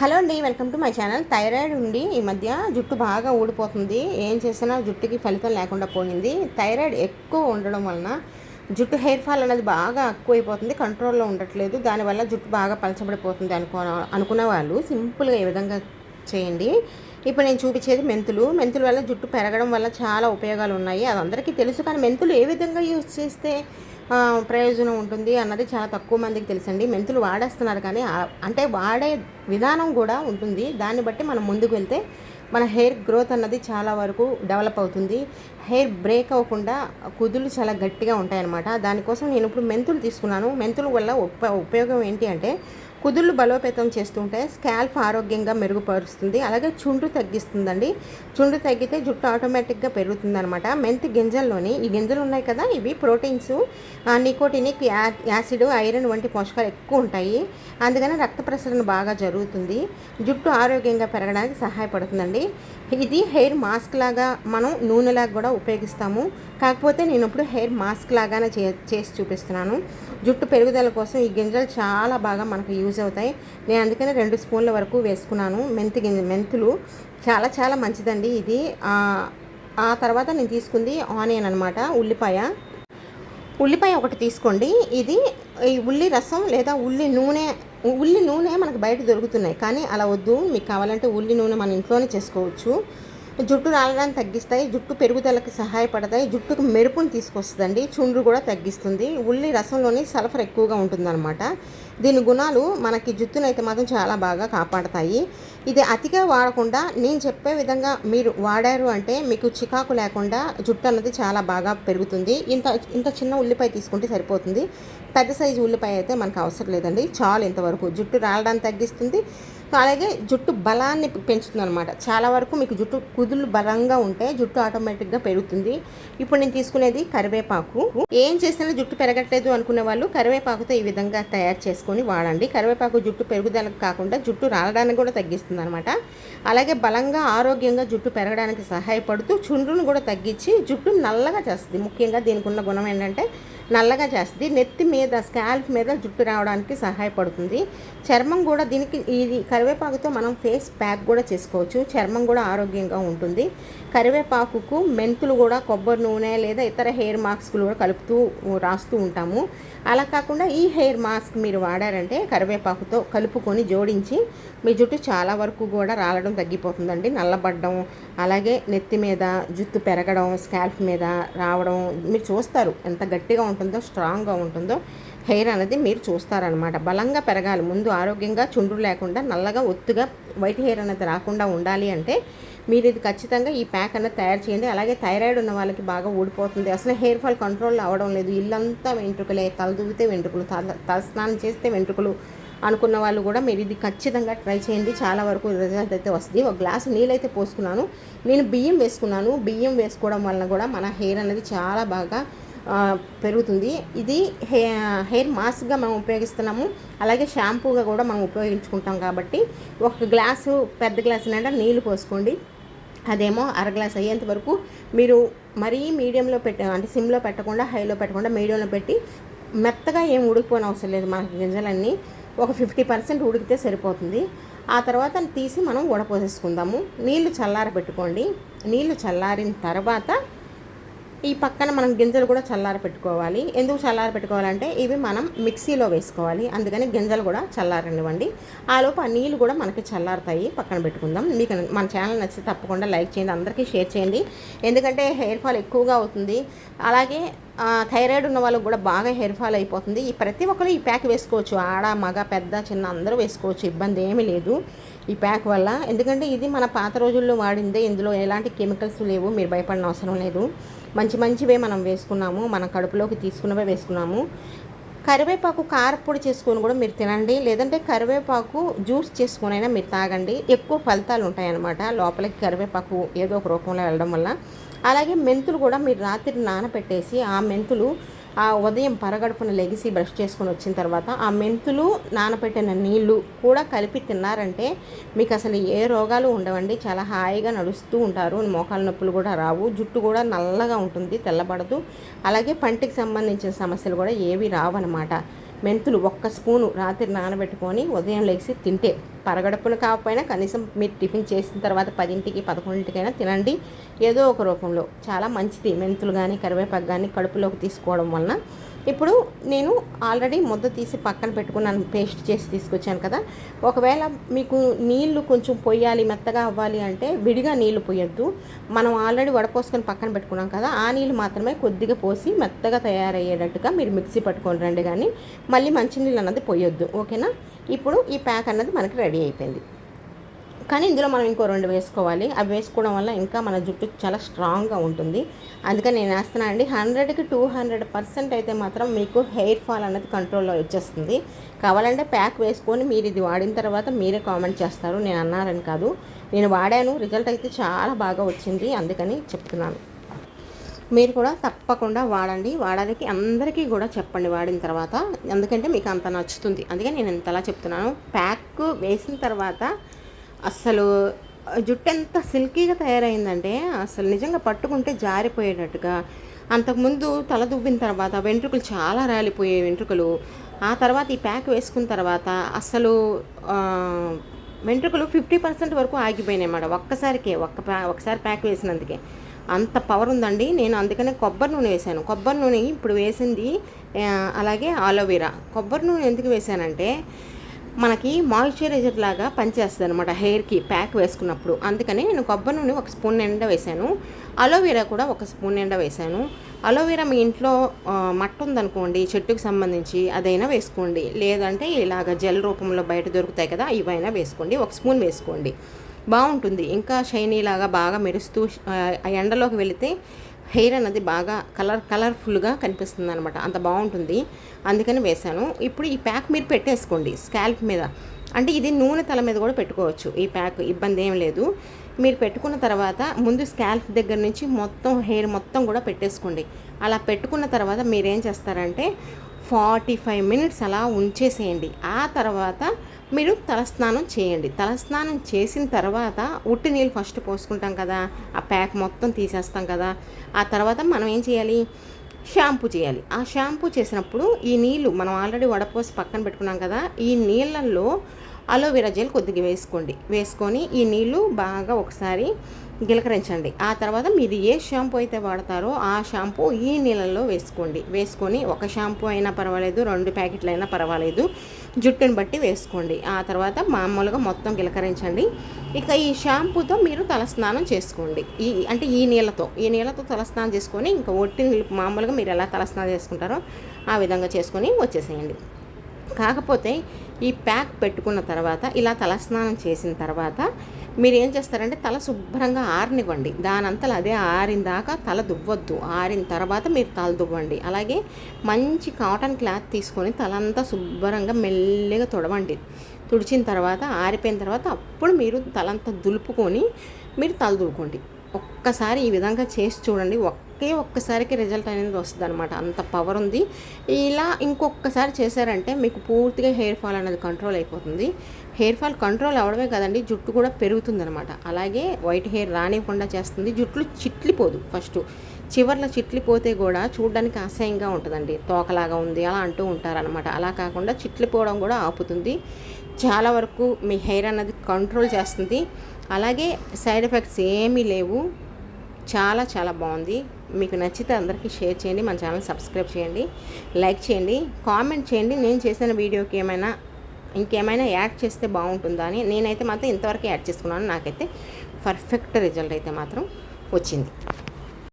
Hello అండి welcome to my channel. Thyroid ఉండి ఈ మధ్య జుట్టు బాగా ఊడిపోతుంది. ఏం చేసినా జుట్టుకి ఫలితం లేకుండా పోయింది. థైరాయిడ్ ఎక్కువ ఉండడం వలన జుట్టు హెయిర్ ఫాల్ అనేది బాగా ఎక్కువైపోతుంది. కంట్రోల్లో ఉండట్లేదు. దానివల్ల జుట్టు బాగా పలచబడిపోతుంది అనుకో అనుకున్న వాళ్ళు సింపుల్గా ఏ విధంగా చేయండి. ఇప్పుడు నేను చూపించేది మెంతులు. మెంతుల వల్ల జుట్టు పెరగడం వల్ల చాలా ఉపయోగాలు ఉన్నాయి. అది అందరికీ తెలుసు. కానీ మెంతులు ఏ విధంగా యూజ్ చేస్తే ప్రయోజనం ఉంటుంది అన్నది చాలా తక్కువ మందికి తెలుసండి. మెంతులు వాడేస్తున్నారు కానీ అంటే వాడే విధానం కూడా ఉంటుంది. దాన్ని బట్టి మనం ముందుకు వెళ్తే మన హెయిర్ గ్రోత్ అన్నది చాలా వరకు డెవలప్ అవుతుంది. హెయిర్ బ్రేక్ అవ్వకుండా కుదులు చాలా గట్టిగా ఉంటాయన్నమాట. దానికోసం నేను ఇప్పుడు మెంతులు తీసుకున్నాను. మెంతుల వల్ల ఉప ఉపయోగం ఏంటి అంటే కుదుళ్ళు బలోపేతం చేస్తుంటే స్కాల్ప్ ఆరోగ్యంగా మెరుగుపరుస్తుంది. అలాగే చుండ్రు తగ్గిస్తుందండి. చుండ్రు తగ్గితే జుట్టు ఆటోమేటిక్గా పెరుగుతుంది అనమాట మెంతి గింజల్లోని ఈ గింజలు ఉన్నాయి కదా ఇవి ప్రోటీన్స్ నికోటినిక్ యా- యాసిడ్ ఐరన్ వంటి పోషకాలు ఎక్కువ ఉంటాయి. అందుకని రక్త ప్రసరణ బాగా జరుగుతుంది. జుట్టు ఆరోగ్యంగా పెరగడానికి సహాయపడుతుందండి. ఇది హెయిర్ మాస్క్ లాగా మనం నూనెలాగా కూడా ఉపయోగిస్తాము. కాకపోతే నేను ఇప్పుడు హెయిర్ మాస్క్ లాగానే చే చేసి చూపిస్తున్నాను. జుట్టు పెరుగుదల కోసం ఈ గింజలు చాలా బాగా మనకు యూజ్ అవుతాయి. నేను అందుకనే రెండు స్పూన్ల వరకు వేసుకున్నాను. మెంతి గింజ మెంతులు చాలా చాలా మంచిదండి ఇది. ఆ, ఆ తర్వాత నేను తీసుకుంది ఆనియన్ అనమాట ఉల్లిపాయ. ఉల్లిపాయ ఒకటి తీసుకోండి. ఇది ఈ ఉల్లి రసం లేదా ఉల్లి నూనె ఉల్లి నూనె మనకు బయట దొరుకుతున్నాయి. కానీ అలా వద్దు. మీకు కావాలంటే ఉల్లి నూనె మన ఇంట్లోనే చేసుకోవచ్చు. జుట్టు రాలడాన్ని తగ్గిస్తాయి జుట్టు పెరుగుదలకు సహాయపడతాయి జుట్టుకు మెరుపును తీసుకొస్తుందండి చుండ్రు కూడా తగ్గిస్తుంది. ఉల్లి రసంలోని సల్ఫర్ ఎక్కువగా ఉంటుందన్నమాట. దీని గుణాలు మనకి జుట్టునైతే మాత్రం చాలా బాగా కాపాడతాయి. ఇది అతిగా వాడకుండా నేను చెప్పే విధంగా మీరు వాడారు అంటే మీకు చికాకు లేకుండా జుట్టు అన్నది చాలా బాగా పెరుగుతుంది. ఇంత ఇంత చిన్న ఉల్లిపాయ తీసుకుంటే సరిపోతుంది. పెద్ద సైజు ఉల్లిపాయ అయితే మనకు అవసరం లేదండి. చాలు ఇంతవరకు జుట్టు రాలడాన్ని తగ్గిస్తుంది. అలాగే జుట్టు బలాన్ని పెంచుతుంది అనమాట చాలా వరకు మీకు జుట్టు కుదులు బలంగా ఉంటే జుట్టు ఆటోమేటిక్గా పెరుగుతుంది. ఇప్పుడు నేను తీసుకునేది కరివేపాకు. ఏం చేసినా జుట్టు పెరగట్లేదు అనుకునే వాళ్ళు కరివేపాకుతో ఈ విధంగా తయారు చేసుకొని వాడండి. కరివేపాకు జుట్టు పెరుగుదలకు కాకుండా జుట్టు రాలడానికి కూడా తగ్గిస్తుంది అనమాట అలాగే బలంగా ఆరోగ్యంగా జుట్టు పెరగడానికి సహాయపడుతూ చుండ్రును కూడా తగ్గించి జుట్టు నల్లగా చేస్తుంది. ముఖ్యంగా దీనికి ఉన్న గుణం ఏంటంటే నల్లగా చేస్తుంది. నెత్తి మీద స్కాల్ప్ మీద జుట్టు రావడానికి సహాయపడుతుంది. చర్మం కూడా దీనికి ఇది కరివేపాకుతో మనం ఫేస్ ప్యాక్ కూడా చేసుకోవచ్చు. చర్మం కూడా ఆరోగ్యంగా ఉంటుంది. కరివేపాకుకు మెంతులు కూడా కొబ్బరి నూనె లేదా ఇతర హెయిర్ మాస్క్లు కూడా కలుపుతూ రాస్తూ ఉంటాము. అలా కాకుండా ఈ హెయిర్ మాస్క్ మీరు వాడారంటే కరివేపాకుతో కలుపుకొని జోడించి మీ జుట్టు చాలా వరకు కూడా రాలడం తగ్గిపోతుందండి. నల్లబడ్డం అలాగే నెత్తి మీద జుట్టు పెరగడం స్కాల్ప్ మీద రావడం మీరు చూస్తారు ఎంత గట్టిగా ఉంటుందో స్ట్రాంగ్గా ఉంటుందో హెయిర్ అనేది మీరు చూస్తారనమాట. బలంగా పెరగాలి. ముందు ఆరోగ్యంగా చుండ్రు లేకుండా నల్లగా ఒత్తుగా వైట్ హెయిర్ అనేది రాకుండా ఉండాలి అంటే మీరు ఇది ఖచ్చితంగా ఈ ప్యాక్ అనేది తయారు చేయండి. అలాగే థైరాయిడ్ ఉన్న వాళ్ళకి బాగా ఊడిపోతుంది. అసలు హెయిర్ ఫాల్ కంట్రోల్ అవ్వడం లేదు. ఇల్లంతా వెంట్రుకలే తల దూవితే వెంట్రుకలు తల తల స్నానం చేస్తే వెంట్రుకలు అనుకున్న వాళ్ళు కూడా మీరు ఇది ఖచ్చితంగా ట్రై చేయండి. చాలా వరకు రిజల్ట్ అయితే వస్తుంది. ఒక గ్లాస్ నీళ్ళైతే పోసుకున్నాను. నేను బియ్యం వేసుకున్నాను. బియ్యం వేసుకోవడం వలన కూడా మన హెయిర్ అనేది చాలా బాగా పెరుగుతుంది. ఇది హే హెయిర్ మాస్క్గా మనం ఉపయోగిస్తున్నాము. అలాగే షాంపూగా కూడా మనం ఉపయోగించుకుంటాం కాబట్టి ఒక గ్లాసు పెద్ద గ్లాసు నిండా నీళ్ళు పోసుకోండి. అదేమో అర గ్లాస్ అయ్యేంత వరకు మీరు మరీ మీడియంలో పెట్ట అంటే సిమ్లో పెట్టకుండా హైలో పెట్టకుండా మీడియంలో పెట్టి మెత్తగా ఏం ఉడికిపోని అవసరం లేదు మనకి గింజలన్నీ. ఒక ఫిఫ్టీ పర్సెంట్ ఉడికితే సరిపోతుంది. ఆ తర్వాత తీసి మనం ఉడపోసేసుకుందాము నీళ్ళు చల్లార పెట్టుకోండి నీళ్ళు చల్లారిన తర్వాత ఈ పక్కన మనం గింజలు కూడా చల్లార పెట్టుకోవాలి. ఎందుకు చల్లార పెట్టుకోవాలంటే ఇవి మనం మిక్సీలో వేసుకోవాలి. అందుకని గింజలు కూడా చల్లారనివ్వండి. ఆలోపు ఆ నీళ్ళు కూడా మనకి చల్లారుతాయి. పక్కన పెట్టుకుందాం. మీకు మన ఛానల్ నచ్చితే తప్పకుండా లైక్ చేయండి. అందరికీ షేర్ చేయండి. ఎందుకంటే హెయిర్ ఫాల్ ఎక్కువగా అవుతుంది. అలాగే థైరాయిడ్ ఉన్న వాళ్ళకి కూడా బాగా హెయిర్ ఫాల్ అయిపోతుంది. ఈ ప్రతి ఒక్కరు ఈ ప్యాక్ వేసుకోవచ్చు. ఆడ మగ పెద్ద చిన్న అందరూ వేసుకోవచ్చు. ఇబ్బంది ఏమీ లేదు ఈ ప్యాక్ వల్ల. ఎందుకంటే ఇది మన పాత రోజుల్లో వాడిందే. ఇందులో ఎలాంటి కెమికల్స్ లేవు. మీరు భయపడిన అవసరం లేదు. మంచి మంచివే మనం వేసుకున్నాము. మన కడుపులోకి తీసుకున్నవే వేసుకున్నాము. కరివేపాకు కారపొడి చేసుకొని కూడా మీరు తినండి. లేదంటే కరివేపాకు జ్యూస్ చేసుకునైనా మీరు తాగండి. ఎక్కువ ఫలితాలు ఉంటాయన్నమాట. లోపలికి కరివేపాకు ఏదో ఒక రూపంలో వెళ్ళడం వల్ల. అలాగే మెంతులు కూడా మీరు రాత్రి నానబెట్టేసి ఆ మెంతులు ఆ ఉదయం పరగడుపున లెగిసి బ్రష్ చేసుకొని వచ్చిన తర్వాత ఆ మెంతులు నానబెట్టిన నీళ్ళు కూడా కలిపి తిన్నారంటే మీకు అసలు ఏ రోగాలు ఉండవండి. చాలా హాయిగా నడుస్తూ ఉంటారు. మోకాల నొప్పులు కూడా రావు. జుట్టు కూడా నల్లగా ఉంటుంది తెల్లబడదు. అలాగే పంటికి సంబంధించిన సమస్యలు కూడా ఏవి రావన్నమాట. మెంతులు ఒక్క స్పూను రాత్రి నానబెట్టుకొని ఉదయం లేచి తింటే పరగడుపులు కాకపోయినా కనీసం మీరు టిఫిన్ చేసిన తర్వాత పదింటికి పదకొండింటికైనా తినండి. ఏదో ఒక రూపంలో. చాలా మంచిది. మెంతులు కానీ కరివేపాకు కానీ కడుపులోకి తీసుకోవడం వలన. ఇప్పుడు నేను ఆల్రెడీ ముద్ద తీసి పక్కన పెట్టుకున్నాను. పేస్ట్ చేసి తీసుకొచ్చాను కదా. ఒకవేళ మీకు నీళ్ళు కొంచెం పొయ్యాలి మెత్తగా అవ్వాలి అంటే విడిగా నీళ్ళు పోయొద్దు మనం ఆల్రెడీ వడపోసుకొని పక్కన పెట్టుకున్నాం కదా. ఆ నీళ్ళు మాత్రమే కొద్దిగా పోసి మెత్తగా తయారయ్యేటట్టుగా మీరు మిక్సీ పట్టుకొని రండి కానీ మళ్ళీ మంచినీళ్ళు అన్నది పోయొద్దు ఓకేనా? ఇప్పుడు ఈ ప్యాక్ అన్నది మనకి రెడీ అయిపోయింది. కానీ ఇందులో మనం ఇంకో రెండు వేసుకోవాలి. అవి వేసుకోవడం వల్ల ఇంకా మన జుట్టు చాలా స్ట్రాంగ్గా ఉంటుంది. అందుకని నేను వేస్తున్నా అండి. హండ్రెడ్కి టూ హండ్రెడ్ పర్సెంట్ అయితే మాత్రం మీకు హెయిర్ ఫాల్ అనేది కంట్రోల్లో వచ్చేస్తుంది. కావాలంటే ప్యాక్ వేసుకొని మీరు ఇది వాడిన తర్వాత మీరే కామెంట్ చేస్తారు. నేను అన్నారని కాదు. నేను వాడాను. రిజల్ట్ అయితే చాలా బాగా వచ్చింది. అందుకని చెప్తున్నాను. మీరు కూడా తప్పకుండా వాడండి. వాడడానికి అందరికీ కూడా చెప్పండి వాడిన తర్వాత. ఎందుకంటే మీకు అంత నచ్చుతుంది. అందుకే నేను ఇంతలా చెప్తున్నాను. ప్యాక్ వేసిన తర్వాత అసలు జుట్టు ఎంత సిల్కీగా తయారైందంటే అసలు నిజంగా పట్టుకుంటే జారిపోయేటట్టుగా. అంతకుముందు తల దువ్విన తర్వాత వెంట్రుకలు చాలా రాలిపోయే వెంట్రుకలు. ఆ తర్వాత ఈ ప్యాక్ వేసుకున్న తర్వాత అసలు వెంట్రుకలు ఫిఫ్టీ పర్సెంట్ వరకు ఆగిపోయినాయి అన్నమాట. ఒక్కసారికే ఒక్క ప్యా ఒకసారి ప్యాక్ వేసినందుకే. అంత పవర్ ఉందండి. నేను అందుకనే కొబ్బరి నూనె వేశాను. కొబ్బరి నూనె ఇప్పుడు వేసింది అలాగే ఆలోవెరా కొబ్బరి నూనె ఎందుకు వేశానంటే మనకి మాయిశ్చరైజర్ లాగా పనిచేస్తుంది అనమాట హెయిర్కి ప్యాక్ వేసుకున్నప్పుడు. అందుకని నేను కొబ్బరి నూనె ఒక స్పూన్ నిండా వేశాను. అలోవెరా కూడా ఒక స్పూన్ నిండా వేశాను. అలోవెరా మీ ఇంట్లో మట్ట ఉందనుకోండి చెట్టుకు సంబంధించి అదైనా వేసుకోండి. లేదంటే ఇలాగ జెల్ రూపంలో బయట దొరుకుతాయి కదా ఇవైనా వేసుకోండి. ఒక స్పూన్ వేసుకోండి. బాగుంటుంది. ఇంకా షైనీ లాగా బాగా మెరుస్తూ ఆ ఎండలోకి వెళితే హెయిర్ అన్నది బాగా కలర్ కలర్ఫుల్గా కనిపిస్తుంది అనమాట అంత బాగుంటుంది. అందుకని వేశాను. ఇప్పుడు ఈ ప్యాక్ మీరు పెట్టేసుకోండి స్కాల్ప్ మీద. అంటే ఇది నూనె తల మీద కూడా పెట్టుకోవచ్చు ఈ ప్యాక్ ఇబ్బంది ఏం లేదు. మీరు పెట్టుకున్న తర్వాత ముందు స్కాల్ఫ్ దగ్గర నుంచి మొత్తం హెయిర్ మొత్తం కూడా పెట్టేసుకోండి. అలా పెట్టుకున్న తర్వాత మీరేం చేస్తారంటే ఫార్టీ ఫైవ్ మినిట్స్ అలా ఉంచేసేయండి. ఆ తర్వాత మీరు తలస్నానం చేయండి. తలస్నానం చేసిన తర్వాత ఉట్టి నీళ్ళు ఫస్ట్ పోసుకుంటాం కదా. ఆ ప్యాక్ మొత్తం తీసేస్తాం కదా. ఆ తర్వాత మనం ఏం చేయాలి? షాంపూ చేయాలి. ఆ షాంపూ చేసినప్పుడు ఈ నీళ్ళు మనం ఆల్రెడీ వడపోసి పక్కన పెట్టుకున్నాం కదా. ఈ నీళ్ళల్లో అలోవెరా జెల్ కొద్దిగా వేసుకోండి. వేసుకొని ఈ నీళ్ళు బాగా ఒకసారి గిలకరించండి. ఆ తర్వాత మీరు ఏ షాంపూ అయితే వాడతారో ఆ షాంపూ ఈ నీళ్ళల్లో వేసుకోండి. వేసుకొని ఒక షాంపూ అయినా పర్వాలేదు రెండు ప్యాకెట్లు అయినా పర్వాలేదు జుట్టుని బట్టి వేసుకోండి. ఆ తర్వాత మామూలుగా మొత్తం గిలకరించండి. ఇక ఈ షాంపూతో మీరు తలస్నానం చేసుకోండి. ఈ అంటే ఈ నీళ్ళతో ఈ నీళ్ళతో తలస్నానం చేసుకొని ఇంకా ఒట్టి నీళ్ళు మామూలుగా మీరు ఎలా తలస్నానం చేసుకుంటారో ఆ విధంగా చేసుకొని వచ్చేసేయండి. కాకపోతే ఈ ప్యాక్ పెట్టుకున్న తర్వాత ఇలా తలస్నానం చేసిన తర్వాత మీరు ఏం చేస్తారంటే తల శుభ్రంగా ఆరనివ్వండి. దానంతలో అదే ఆరిన దాకా తల దువ్వద్దు. ఆరిన తర్వాత మీరు తల దువ్వండి. అలాగే మంచి కాటన్ క్లాత్ తీసుకొని తలంతా శుభ్రంగా మెల్లిగా తుడవండి. తుడిచిన తర్వాత ఆరిపోయిన తర్వాత అప్పుడు మీరు తలంతా దులుపుకొని మీరు తల దువ్వుకోండి ఒక్కసారి ఈ విధంగా చేసి చూడండి. ఒకే ఒక్కసారికి రిజల్ట్ అనేది వస్తుంది అనమాట అంత పవర్ ఉంది. ఇలా ఇంకొకసారి చేశారంటే మీకు పూర్తిగా హెయిర్ ఫాల్ అనేది కంట్రోల్ అయిపోతుంది. హెయిర్ ఫాల్ కంట్రోల్ అవడమే కదండి జుట్టు కూడా పెరుగుతుంది అనమాట అలాగే వైట్ హెయిర్ రానివ్వకుండా చేస్తుంది. జుట్లు చిట్లిపోదు ఫస్ట్. చివర్లో చిట్లిపోతే కూడా చూడడానికి అసహ్యంగా ఉంటుందండి. తోకలాగా ఉంది అలా అంటూ ఉంటారనమాట అలా కాకుండా చిట్లిపోవడం కూడా ఆపుతుంది. చాలా వరకు మీ హెయిర్ అన్నది కంట్రోల్ చేస్తుంది. అలాగే సైడ్ ఎఫెక్ట్స్ ఏమీ లేవు. చాలా చాలా బాగుంది. మీకు నచ్చితే అందరికీ షేర్ చేయండి. మన ఛానల్ సబ్స్క్రైబ్ చేయండి. లైక్ చేయండి. కామెంట్ చేయండి. నేను చేసిన వీడియోకి ఏమైనా ఇంకేమైనా యాడ్ చేస్తే బాగుంటుందా అని నేనైతే మాత్రం ఇంతవరకు యాడ్ చేసుకున్నాను. నాకైతే పర్ఫెక్ట్ రిజల్ట్ అయితే మాత్రం వచ్చింది.